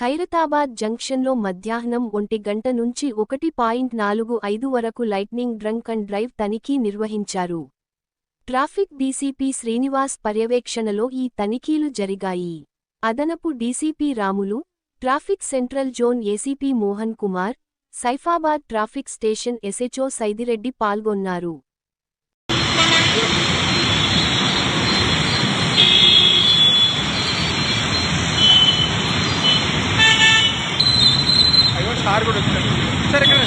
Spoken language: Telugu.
ఖైరతాబాద్ జంక్షన్లో మధ్యాహ్నం ఒంటి గంట నుంచి ఒకటి పాయింట్ నాలుగు ఐదు వరకు లైట్నింగ్ డ్రంక్ అండ్ డ్రైవ్ తనిఖీ నిర్వహించారు. ట్రాఫిక్ డీసీపీ శ్రీనివాస్ పర్యవేక్షణలో ఈ తనిఖీలు జరిగాయి. అదనపు DCP Ramulu traffic central zone ACP Mohan Kumar Saifabad traffic station SHO Saidireddy పాల్గొన్నారు. సార్ కూడా వచ్చారు. సరే ఇక్కడ